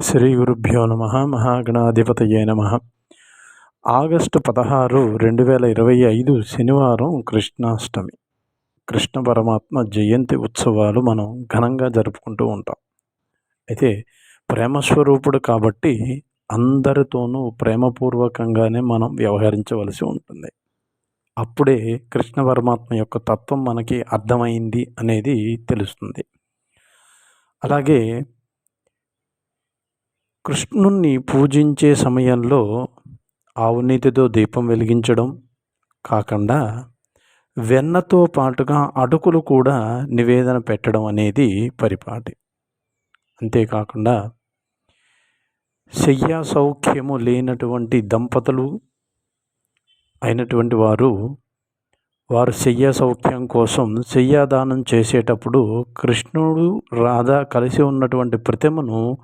శ్రీ గురుభ్యో నమ మహాగణాధిపతయే నమ. ఆగస్టు పదహారు రెండు వేల ఇరవై ఐదు శనివారం కృష్ణాష్టమి. కృష్ణ పరమాత్మ జయంతి ఉత్సవాలు మనం ఘనంగా జరుపుకుంటూ ఉంటాం. అయితే ప్రేమస్వరూపుడు కాబట్టి అందరితోనూ ప్రేమపూర్వకంగానే మనం వ్యవహరించవలసి ఉంటుంది. అప్పుడే కృష్ణ పరమాత్మ యొక్క తత్వం మనకి అర్థమైంది అనేది తెలుస్తుంది. అలాగే కృష్ణుణ్ణి పూజించే సమయంలో ఆవునీతితో దీపం వెలిగించడం కాకుండా వెన్నతో పాటుగా అటుకులు కూడా నివేదన పెట్టడం అనేది పరిపాటి. అంతేకాకుండా శయ్యా సౌఖ్యము లేనటువంటి దంపతులు అయినటువంటి వారు వారు శయ్య సౌఖ్యం కోసం శయ్యాదానం చేసేటప్పుడు కృష్ణుడు రాధా కలిసి ఉన్నటువంటి ప్రతిమను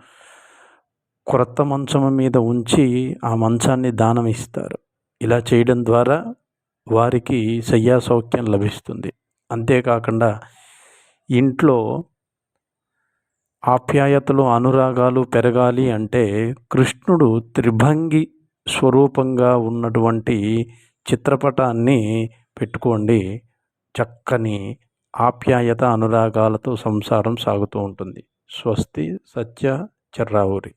క్రొత్త మంచం మీద ఉంచి ఆ మంచాన్ని దానం ఇస్తారు ఇలా చేయడం ద్వారా వారికి శయ్యా సౌఖ్యం లభిస్తుంది. అంతేకాకుండా ఇంట్లో ఆప్యాయతలు అనురాగాలు పెరగాలి అంటే కృష్ణుడు త్రిభంగి స్వరూపంగా ఉన్నటువంటి చిత్రపటాన్ని పెట్టుకోండి. చక్కని ఆప్యాయత అనురాగాలతో సంసారం సాగుతూ ఉంటుంది. స్వస్తి సత్య చెర్రావురి.